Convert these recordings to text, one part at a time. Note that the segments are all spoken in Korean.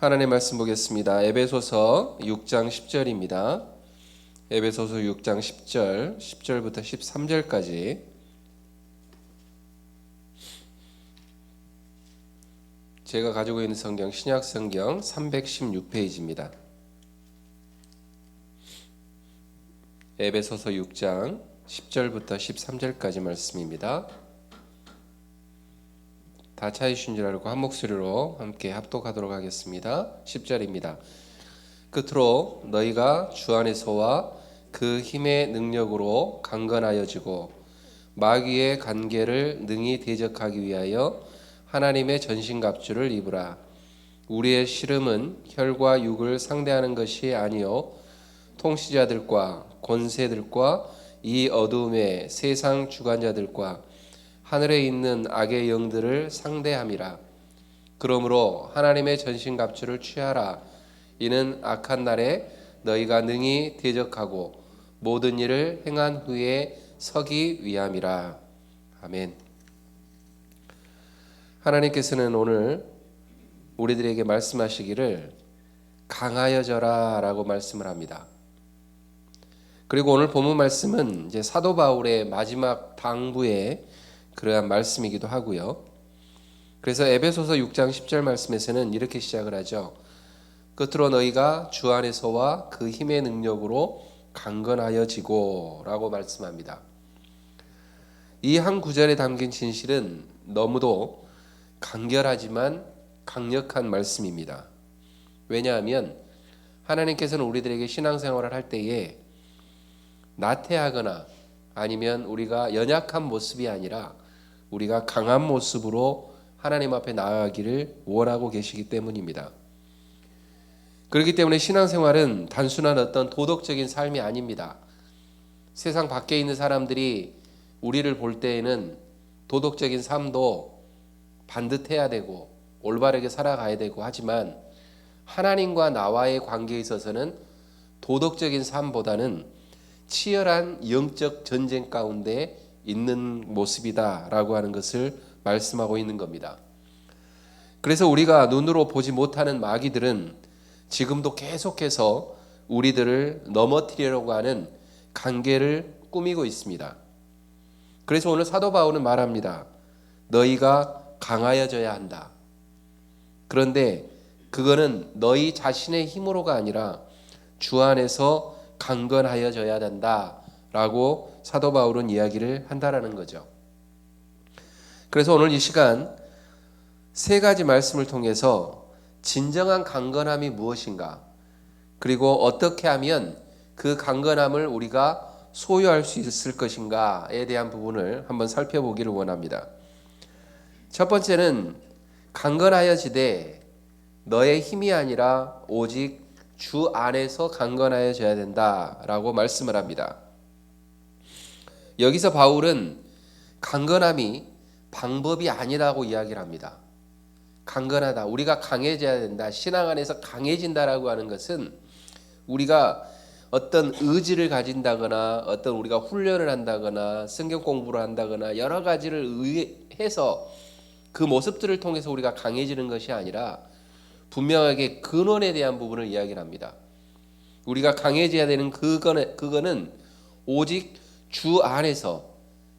하나님 말씀 보겠습니다. 에베소서 6장 10절입니다. 에베소서 6장 10절, 10절부터 13절까지 제가 가지고 있는 성경 신약 성경 316페이지입니다. 에베소서 6장 10절부터 13절까지 말씀입니다. 다 찾으신 줄 알고 한 목소리로 함께 합독하도록 하겠습니다. 10절입니다. 끝으로 너희가 주 안에서와 그 힘의 능력으로 강건하여지고 마귀의 관계를 능히 대적하기 위하여 하나님의 전신갑주를 입으라. 우리의 씨름은 혈과 육을 상대하는 것이 아니요 통치자들과 권세들과 이 어두움의 세상 주관자들과 하늘에 있는 악의 영들을 상대함이라. 그러므로 하나님의 전신갑주를 취하라. 이는 악한 날에 너희가 능히 대적하고 모든 일을 행한 후에 서기 위함이라. 아멘. 하나님께서는 오늘 우리들에게 말씀하시기를 강하여져라 라고 말씀을 합니다. 그리고 오늘 본문 말씀은 이제 사도 바울의 마지막 당부의 그러한 말씀이기도 하고요. 그래서 에베소서 6장 10절 말씀에서는 이렇게 시작을 하죠. 끝으로 너희가 주 안에서와 그 힘의 능력으로 강건하여지고 라고 말씀합니다. 이 한 구절에 담긴 진실은 너무도 간결하지만 강력한 말씀입니다. 왜냐하면 하나님께서는 우리들에게 신앙생활을 할 때에 나태하거나 아니면 우리가 연약한 모습이 아니라 우리가 강한 모습으로 하나님 앞에 나아가기를 원하고 계시기 때문입니다. 그렇기 때문에 신앙생활은 단순한 어떤 도덕적인 삶이 아닙니다. 세상 밖에 있는 사람들이 우리를 볼 때에는 도덕적인 삶도 반듯해야 되고 올바르게 살아가야 되고 하지만 하나님과 나와의 관계에 있어서는 도덕적인 삶보다는 치열한 영적 전쟁 가운데 있는 모습이다라고 하는 것을 말씀하고 있는 겁니다. 그래서 우리가 눈으로 보지 못하는 마귀들은 지금도 계속해서 우리들을 넘어뜨리려고 하는 관계를 꾸미고 있습니다. 그래서 오늘 사도 바울은 말합니다. 너희가 강하여져야 한다. 그런데 그거는 너희 자신의 힘으로가 아니라 주 안에서 강건하여져야 된다 라고 사도 바울은 이야기를 한다라는 거죠. 그래서 오늘 이 시간 세 가지 말씀을 통해서 진정한 강건함이 무엇인가 그리고 어떻게 하면 그 강건함을 우리가 소유할 수 있을 것인가에 대한 부분을 한번 살펴보기를 원합니다. 첫 번째는 강건하여지되 너의 힘이 아니라 오직 주 안에서 강건하여져야 된다라고 말씀을 합니다. 여기서 바울은 강건함이 방법이 아니라고 이야기를 합니다. 강건하다. 우리가 강해져야 된다. 신앙 안에서 강해진다라고 하는 것은 우리가 어떤 의지를 가진다거나 어떤 우리가 훈련을 한다거나 성경 공부를 한다거나 여러 가지를 의해서 그 모습들을 통해서 우리가 강해지는 것이 아니라 분명하게 근원에 대한 부분을 이야기를 합니다. 우리가 강해져야 되는 그거는 오직 주 안에서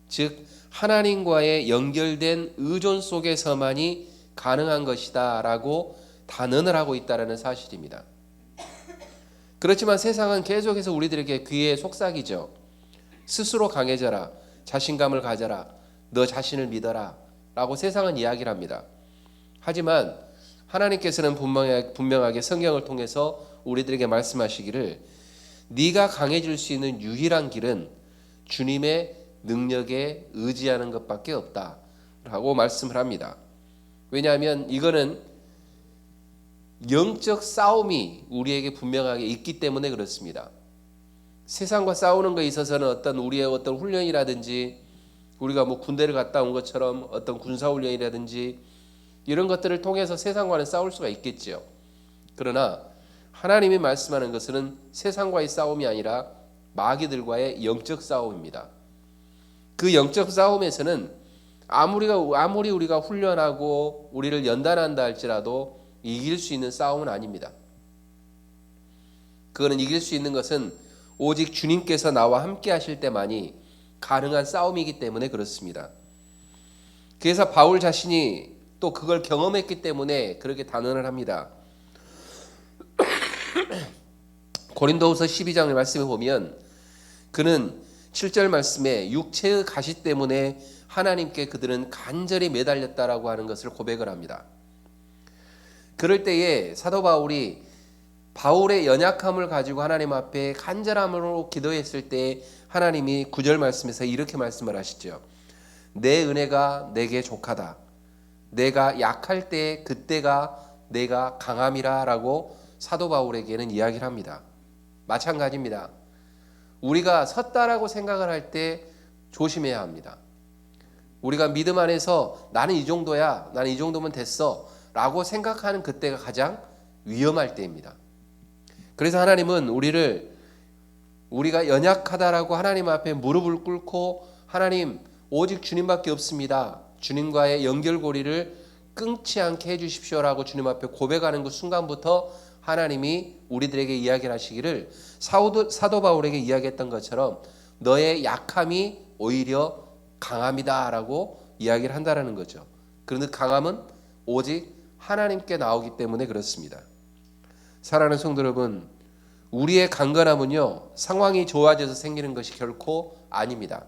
즉 하나님과의 연결된 의존 속에서만이 가능한 것이다라고 단언을 하고 있다라는 사실입니다. 그렇지만 세상은 계속해서 우리들에게 귀에 속삭이죠. 스스로 강해져라. 자신감을 가져라. 너 자신을 믿어라. 라고 세상은 이야기를 합니다. 하지만 하나님께서는 분명하게, 성경을 통해서 우리들에게 말씀하시기를 네가 강해질 수 있는 유일한 길은 주님의 능력에 의지하는 것밖에 없다라고 말씀을 합니다. 왜냐하면 이거는 영적 싸움이 우리에게 분명하게 있기 때문에 그렇습니다. 세상과 싸우는 것에 있어서는 어떤 우리의 어떤 훈련이라든지 우리가 뭐 군대를 갔다 온 것처럼 어떤 군사 훈련이라든지 이런 것들을 통해서 세상과는 싸울 수가 있겠지요. 그러나 하나님이 말씀하는 것은 세상과의 싸움이 아니라 마귀들과의 영적 싸움입니다. 그 영적 싸움에서는 아무리가 아무리 우리가 훈련하고 우리를 연단한다 할지라도 이길 수 있는 싸움은 아닙니다. 그거는 이길 수 있는 것은 오직 주님께서 나와 함께 하실 때만이 가능한 싸움이기 때문에 그렇습니다. 그래서 바울 자신이 또 그걸 경험했기 때문에 그렇게 단언을 합니다. 고린도후서 12장의 말씀에 보면 그는 7절 말씀에 육체의 가시 때문에 하나님께 그들은 간절히 매달렸다라고 하는 것을 고백을 합니다. 그럴 때에 사도 바울이 바울의 연약함을 가지고 하나님 앞에 간절함으로 기도했을 때 하나님이 구절 말씀에서 이렇게 말씀을 하시죠. 내 은혜가 내게 족하다. 내가 약할 때 그때가 내가 강함이라라고 사도 바울에게는 이야기를 합니다. 마찬가지입니다. 우리가 섰다라고 생각을 할 때 조심해야 합니다. 우리가 믿음 안에서 나는 이 정도야, 나는 이 정도면 됐어 라고 생각하는 그때가 가장 위험할 때입니다. 그래서 하나님은 우리를 우리가 연약하다라고 하나님 앞에 무릎을 꿇고 하나님 오직 주님밖에 없습니다. 주님과의 연결고리를 끊지 않게 해주십시오라고 주님 앞에 고백하는 그 순간부터 하나님이 우리들에게 이야기를 하시기를 사도, 사도 바울에게 이야기했던 것처럼 너의 약함이 오히려 강함이다라고 이야기를 한다라는 거죠. 그런데 강함은 오직 하나님께 나오기 때문에 그렇습니다. 사랑하는 성도 여러분, 우리의 강건함은요 상황이 좋아져서 생기는 것이 결코 아닙니다.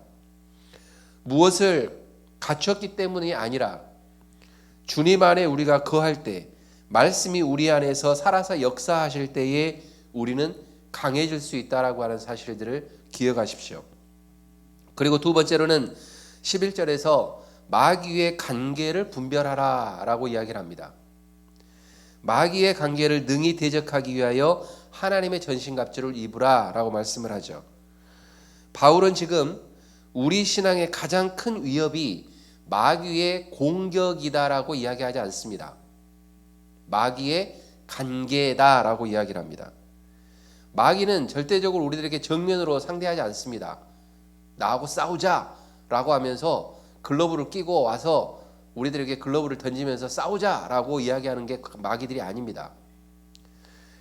무엇을 갖췄기 때문이 아니라 주님 안에 우리가 거할 때 말씀이 우리 안에서 살아서 역사하실 때에 우리는 강해질 수 있다라고 하는 사실들을 기억하십시오. 그리고 두 번째로는 11절에서 마귀의 관계를 분별하라라고 이야기를 합니다. 마귀의 관계를 능히 대적하기 위하여 하나님의 전신갑주를 입으라라고 말씀을 하죠. 바울은 지금 우리 신앙의 가장 큰 위협이 마귀의 공격이다라고 이야기하지 않습니다. 마귀의 관계다라고 이야기를 합니다. 마귀는 절대적으로 우리들에게 정면으로 상대하지 않습니다. 나하고 싸우자라고 하면서 글러브를 끼고 와서 우리들에게 글러브를 던지면서 싸우자라고 이야기하는 게 마귀들이 아닙니다.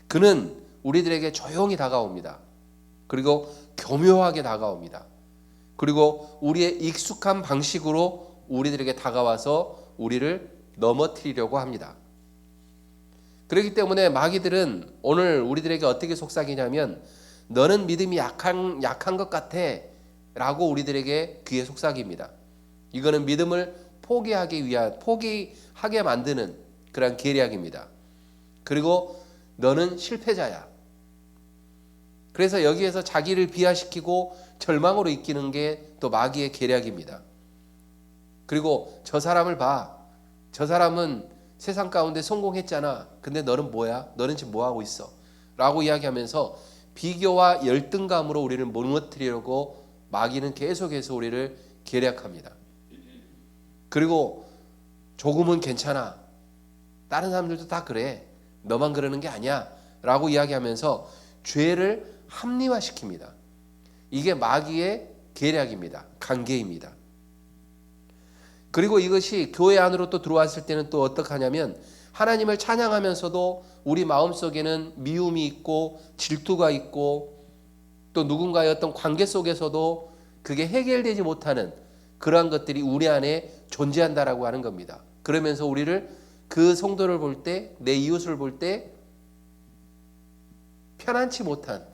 그는 우리들에게 조용히 다가옵니다. 그리고 교묘하게 다가옵니다. 그리고 우리의 익숙한 방식으로 우리들에게 다가와서 우리를 넘어뜨리려고 합니다. 그렇기 때문에 마귀들은 오늘 우리들에게 어떻게 속삭이냐면 너는 믿음이 약한 약한 것 같아라고 우리들에게 귀에 속삭입니다. 이거는 믿음을 포기하기 위한 포기하게 만드는 그런 계략입니다. 그리고 너는 실패자야. 그래서 여기에서 자기를 비하시키고 절망으로 이기는 게 또 마귀의 계략입니다. 그리고 저 사람을 봐. 저 사람은 세상 가운데 성공했잖아. 근데 너는 뭐야? 너는 지금 뭐 하고 있어? 라고 이야기하면서 비교와 열등감으로 우리를 무너뜨리려고 마귀는 계속해서 우리를 계략합니다. 그리고 조금은 괜찮아. 다른 사람들도 다 그래. 너만 그러는 게 아니야. 라고 이야기하면서 죄를 합리화시킵니다. 이게 마귀의 계략입니다. 관계입니다. 그리고 이것이 교회 안으로 또 들어왔을 때는 또 어떡하냐면 하나님을 찬양하면서도 우리 마음속에는 미움이 있고 질투가 있고 또 누군가의 어떤 관계 속에서도 그게 해결되지 못하는 그러한 것들이 우리 안에 존재한다라고 하는 겁니다. 그러면서 우리를 그 성도를 볼 때, 내 이웃을 볼 때 편안치 못한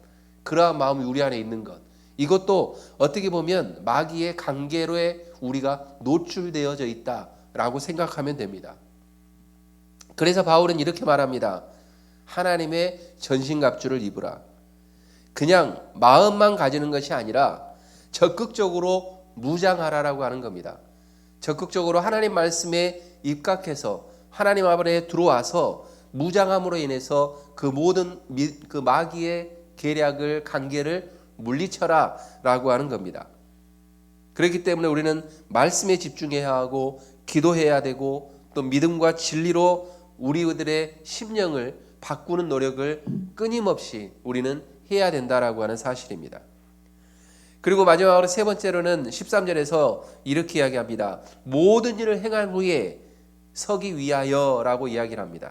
그러한 마음이 우리 안에 있는 것. 이것도 어떻게 보면 마귀의 관계로에 우리가 노출되어져 있다라고 생각하면 됩니다. 그래서 바울은 이렇게 말합니다. 하나님의 전신갑주를 입으라. 그냥 마음만 가지는 것이 아니라 적극적으로 무장하라라고 하는 겁니다. 적극적으로 하나님 말씀에 입각해서 하나님 앞에 들어와서 무장함으로 인해서 그 모든 그 마귀의 계략을 관계를 물리쳐라라고 하는 겁니다. 그렇기 때문에 우리는 말씀에 집중해야 하고 기도해야 되고 또 믿음과 진리로 우리들의 심령을 바꾸는 노력을 끊임없이 우리는 해야 된다라고 하는 사실입니다. 그리고 마지막으로 세 번째로는 13절에서 이렇게 이야기합니다. 모든 일을 행한 후에 서기 위하여라고 이야기를 합니다.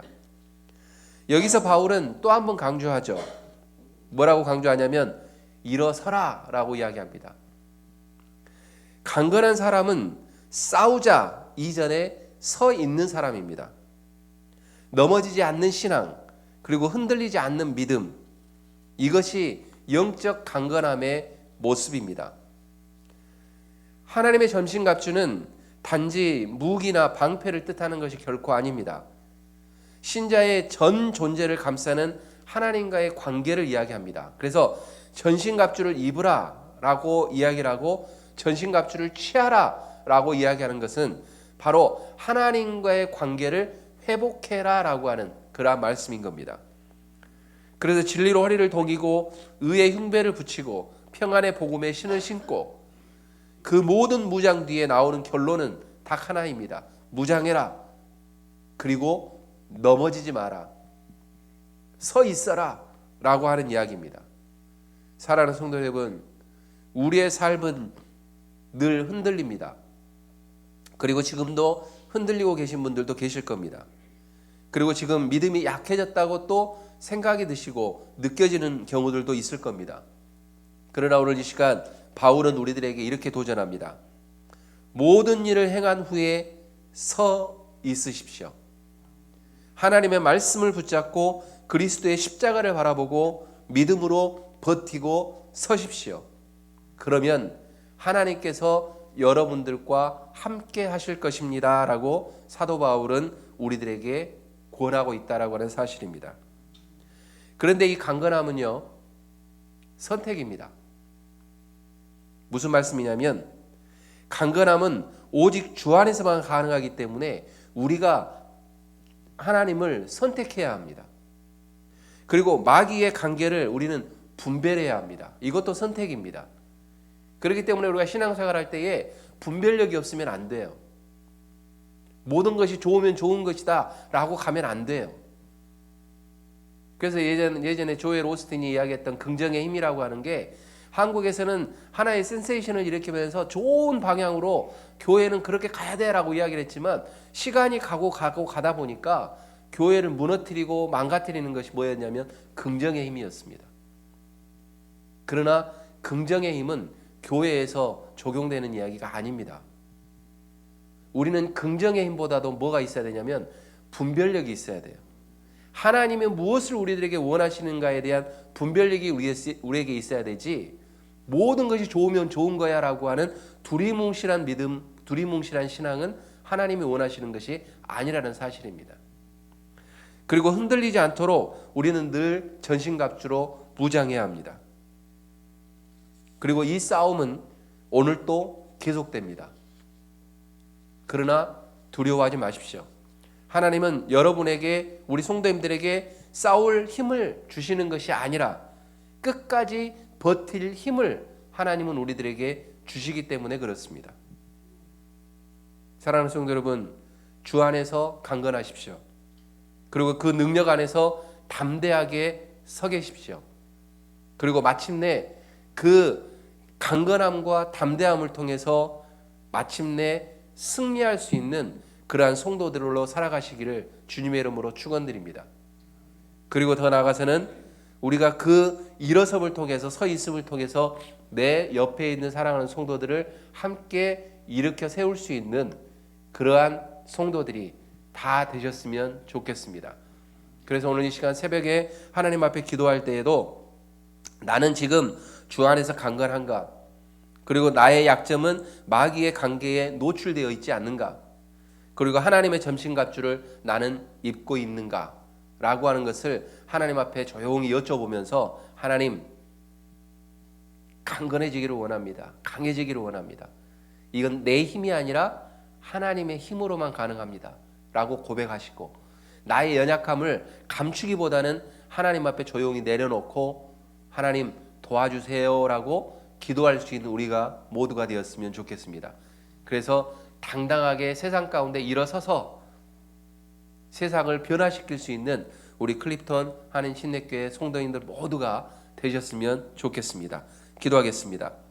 여기서 바울은 또 한 번 강조하죠. 뭐라고 강조하냐면 일어서라 라고 이야기합니다. 강건한 사람은 싸우자 이전에 서 있는 사람입니다. 넘어지지 않는 신앙, 그리고 흔들리지 않는 믿음, 이것이 영적 강건함의 모습입니다. 하나님의 전신갑주는 단지 무기나 방패를 뜻하는 것이 결코 아닙니다. 신자의 전 존재를 감싸는 하나님과의 관계를 이야기합니다. 그래서 전신갑주를 입으라라고 이야기를 하고 전신갑주를 취하라라고 이야기하는 것은 바로 하나님과의 관계를 회복해라라고 하는 그러한 말씀인 겁니다. 그래서 진리로 허리를 동이고 의의 흉배를 붙이고 평안의 복음의 신을 신고 그 모든 무장 뒤에 나오는 결론은 딱 하나입니다. 무장해라. 그리고 넘어지지 마라. 서 있어라. 라고 하는 이야기입니다. 사랑하는 성도 여러분, 우리의 삶은 늘 흔들립니다. 그리고 지금도 흔들리고 계신 분들도 계실 겁니다. 그리고 지금 믿음이 약해졌다고 또 생각이 드시고 느껴지는 경우들도 있을 겁니다. 그러나 오늘 이 시간 바울은 우리들에게 이렇게 도전합니다. 모든 일을 행한 후에 서 있으십시오. 하나님의 말씀을 붙잡고 그리스도의 십자가를 바라보고 믿음으로 버티고 서십시오. 그러면 하나님께서 여러분들과 함께 하실 것입니다 라고 사도 바울은 우리들에게 권하고 있다라고 하는 사실입니다. 그런데 이 강건함은요 선택입니다. 무슨 말씀이냐면 강건함은 오직 주 안에서만 가능하기 때문에 우리가 하나님을 선택해야 합니다. 그리고 마귀의 관계를 우리는 분별해야 합니다. 이것도 선택입니다. 그렇기 때문에 우리가 신앙생활 할 때에 분별력이 없으면 안 돼요. 모든 것이 좋으면 좋은 것이다 라고 가면 안 돼요. 그래서 예전 예전에 조엘 오스틴이 이야기했던 긍정의 힘이라고 하는 게 한국에서는 하나의 센세이션을 일으키면서 좋은 방향으로 교회는 그렇게 가야 돼 라고 이야기를 했지만 시간이 가고 가고 가다 보니까 교회를 무너뜨리고 망가뜨리는 것이 뭐였냐면 긍정의 힘이었습니다. 그러나 긍정의 힘은 교회에서 적용되는 이야기가 아닙니다. 우리는 긍정의 힘보다도 뭐가 있어야 되냐면 분별력이 있어야 돼요. 하나님이 무엇을 우리들에게 원하시는가에 대한 분별력이 우리에게 있어야 되지 모든 것이 좋으면 좋은 거야 라고 하는 두리뭉실한 믿음, 두리뭉실한 신앙은 하나님이 원하시는 것이 아니라는 사실입니다. 그리고 흔들리지 않도록 우리는 늘 전신갑주로 무장해야 합니다. 그리고 이 싸움은 오늘 또 계속됩니다. 그러나 두려워하지 마십시오. 하나님은 여러분에게 우리 성도님들에게 싸울 힘을 주시는 것이 아니라 끝까지 버틸 힘을 하나님은 우리들에게 주시기 때문에 그렇습니다. 사랑하는 성도 여러분, 주 안에서 강건하십시오. 그리고 그 능력 안에서 담대하게 서 계십시오. 그리고 마침내 그 강건함과 담대함을 통해서 마침내 승리할 수 있는 그러한 성도들로 살아가시기를 주님의 이름으로 축원드립니다. 그리고 더 나아가서는 우리가 그 일어섬을 통해서 서 있음을 통해서 내 옆에 있는 사랑하는 성도들을 함께 일으켜 세울 수 있는 그러한 성도들이 다 되셨으면 좋겠습니다. 그래서 오늘 이 시간 새벽에 하나님 앞에 기도할 때에도 나는 지금 주 안에서 강건한가? 그리고 나의 약점은 마귀의 관계에 노출되어 있지 않는가? 그리고 하나님의 점심갑주를 나는 입고 있는가? 라고 하는 것을 하나님 앞에 조용히 여쭤보면서 하나님 강건해지기를 원합니다. 강해지기를 원합니다. 이건 내 힘이 아니라 하나님의 힘으로만 가능합니다. 라고 고백하시고 나의 연약함을 감추기보다는 하나님 앞에 조용히 내려놓고 하나님 도와주세요라고 기도할 수 있는 우리가 모두가 되었으면 좋겠습니다. 그래서 당당하게 세상 가운데 일어서서 세상을 변화시킬 수 있는 우리 클립턴 하는 신내교회 성도인들 모두가 되셨으면 좋겠습니다. 기도하겠습니다.